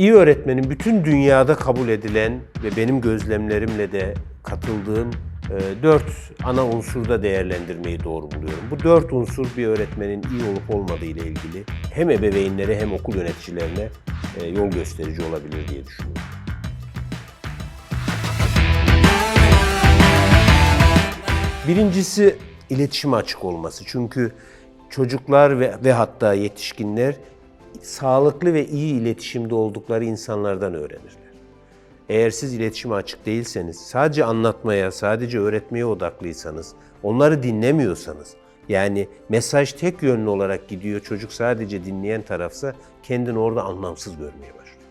İyi öğretmenin bütün dünyada kabul edilen ve benim gözlemlerimle de katıldığım e, dört ana unsurda değerlendirmeyi doğru buluyorum. Bu dört unsur bir öğretmenin iyi olup olmadığı ile ilgili hem ebeveynlere hem okul yöneticilerine e, yol gösterici olabilir diye düşünüyorum. Birincisi iletişime açık olması. Çünkü çocuklar ve, ve hatta yetişkinler sağlıklı ve iyi iletişimde oldukları insanlardan öğrenirler. Eğer siz iletişime açık değilseniz, sadece anlatmaya, sadece öğretmeye odaklıysanız, onları dinlemiyorsanız, yani mesaj tek yönlü olarak gidiyor, çocuk sadece dinleyen tarafsa kendini orada anlamsız görmeye başlıyor.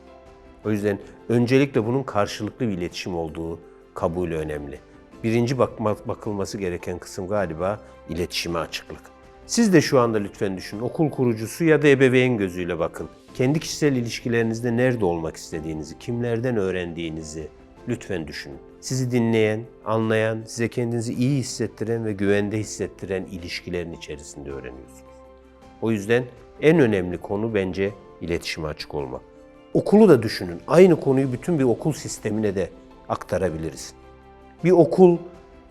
O yüzden öncelikle bunun karşılıklı bir iletişim olduğu kabulü önemli. Birinci bakma, bakılması gereken kısım galiba iletişime açıklık. Siz de şu anda lütfen düşünün, okul kurucusu ya da ebeveyn gözüyle bakın. Kendi kişisel ilişkilerinizde nerede olmak istediğinizi, kimlerden öğrendiğinizi lütfen düşünün. Sizi dinleyen, anlayan, size kendinizi iyi hissettiren ve güvende hissettiren ilişkilerin içerisinde öğreniyorsunuz. O yüzden en önemli konu bence iletişime açık olmak. Okulu da düşünün. Aynı konuyu bütün bir okul sistemine de aktarabiliriz. Bir okul,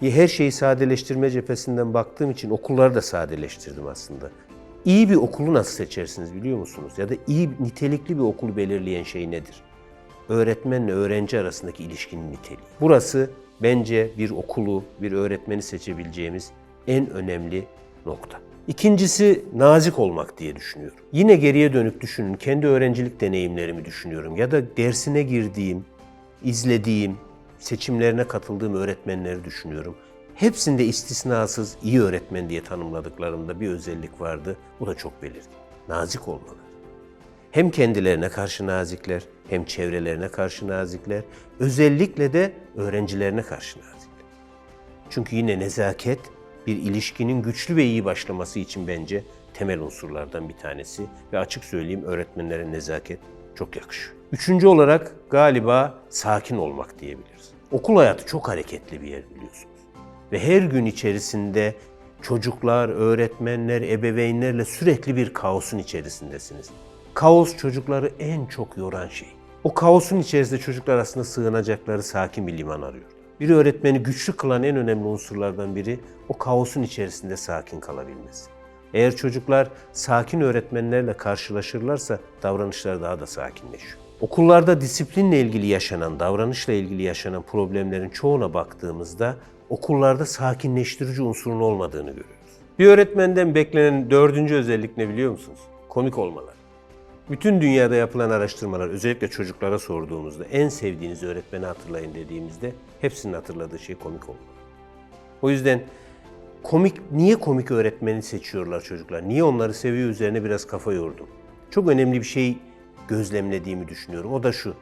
her şeyi sadeleştirme cephesinden baktığım için okulları da sadeleştirdim aslında. İyi bir okulu nasıl seçersiniz biliyor musunuz? Ya da iyi, nitelikli bir okulu belirleyen şey nedir? Öğretmenle öğrenci arasındaki ilişkinin niteliği. Burası bence bir okulu, bir öğretmeni seçebileceğimiz en önemli nokta. İkincisi nazik olmak diye düşünüyorum. Yine geriye dönük düşünün, kendi öğrencilik deneyimlerimi düşünüyorum ya da dersine girdiğim, izlediğim, seçimlerine katıldığım öğretmenleri düşünüyorum. Hepsinde istisnasız iyi öğretmen diye tanımladıklarında bir özellik vardı. Bu da çok belirgin. Nazik olmaları. Hem kendilerine karşı nazikler, hem çevrelerine karşı nazikler, özellikle de öğrencilerine karşı nazikler. Çünkü yine nezaket bir ilişkinin güçlü ve iyi başlaması için bence temel unsurlardan bir tanesi ve açık söyleyeyim öğretmenlere nezaket çok yakışıyor. Üçüncü olarak galiba sakin olmak diyebiliriz. Okul hayatı çok hareketli bir yer biliyorsunuz. Ve her gün içerisinde çocuklar, öğretmenler, ebeveynlerle sürekli bir kaosun içerisindesiniz. Kaos çocukları en çok yoran şey. O kaosun içerisinde çocuklar aslında sığınacakları sakin bir liman arıyor. Bir öğretmeni güçlü kılan en önemli unsurlardan biri o kaosun içerisinde sakin kalabilmesi. Eğer çocuklar sakin öğretmenlerle karşılaşırlarsa davranışlar daha da sakinleşiyor. Okullarda disiplinle ilgili yaşanan, davranışla ilgili yaşanan problemlerin çoğuna baktığımızda okullarda sakinleştirici unsurun olmadığını görüyoruz. Bir öğretmenden beklenen dördüncü özellik ne biliyor musunuz? Komik olmaları. Bütün dünyada yapılan araştırmalar özellikle çocuklara sorduğumuzda en sevdiğiniz öğretmeni hatırlayın dediğimizde hepsinin hatırladığı şey komik olmalı. O yüzden komik niye komik öğretmeni seçiyorlar çocuklar? Niye onları seviyor üzerine biraz kafa yordum. Çok önemli bir şey gözlemlediğimi düşünüyorum. O da şu.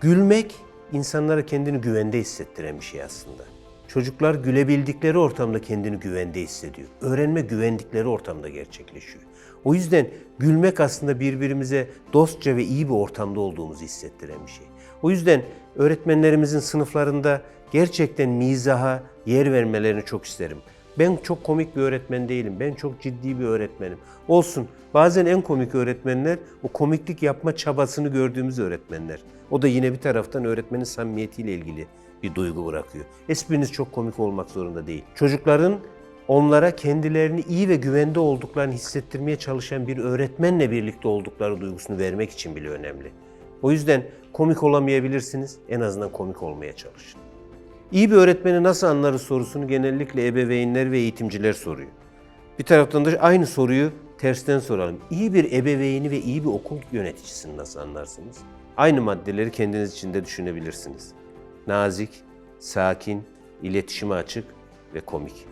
Gülmek insanlara kendini güvende hissettiren bir şey aslında. Çocuklar gülebildikleri ortamda kendini güvende hissediyor. Öğrenme güvendikleri ortamda gerçekleşiyor. O yüzden gülmek aslında birbirimize dostça ve iyi bir ortamda olduğumuzu hissettiren bir şey. O yüzden öğretmenlerimizin sınıflarında gerçekten mizaha yer vermelerini çok isterim. Ben çok komik bir öğretmen değilim. Ben çok ciddi bir öğretmenim. Olsun. Bazen en komik öğretmenler o komiklik yapma çabasını gördüğümüz öğretmenler. O da yine bir taraftan öğretmenin samimiyetiyle ilgili bir duygu bırakıyor. Espriniz çok komik olmak zorunda değil. Çocukların onlara kendilerini iyi ve güvende olduklarını hissettirmeye çalışan bir öğretmenle birlikte oldukları duygusunu vermek için bile önemli. O yüzden komik olamayabilirsiniz, en azından komik olmaya çalışın. İyi bir öğretmeni nasıl anlarız sorusunu genellikle ebeveynler ve eğitimciler soruyor. Bir taraftan da aynı soruyu tersten soralım. İyi bir ebeveyni ve iyi bir okul yöneticisini nasıl anlarsınız? Aynı maddeleri kendiniz için de düşünebilirsiniz. Nazik, sakin, iletişime açık ve komik.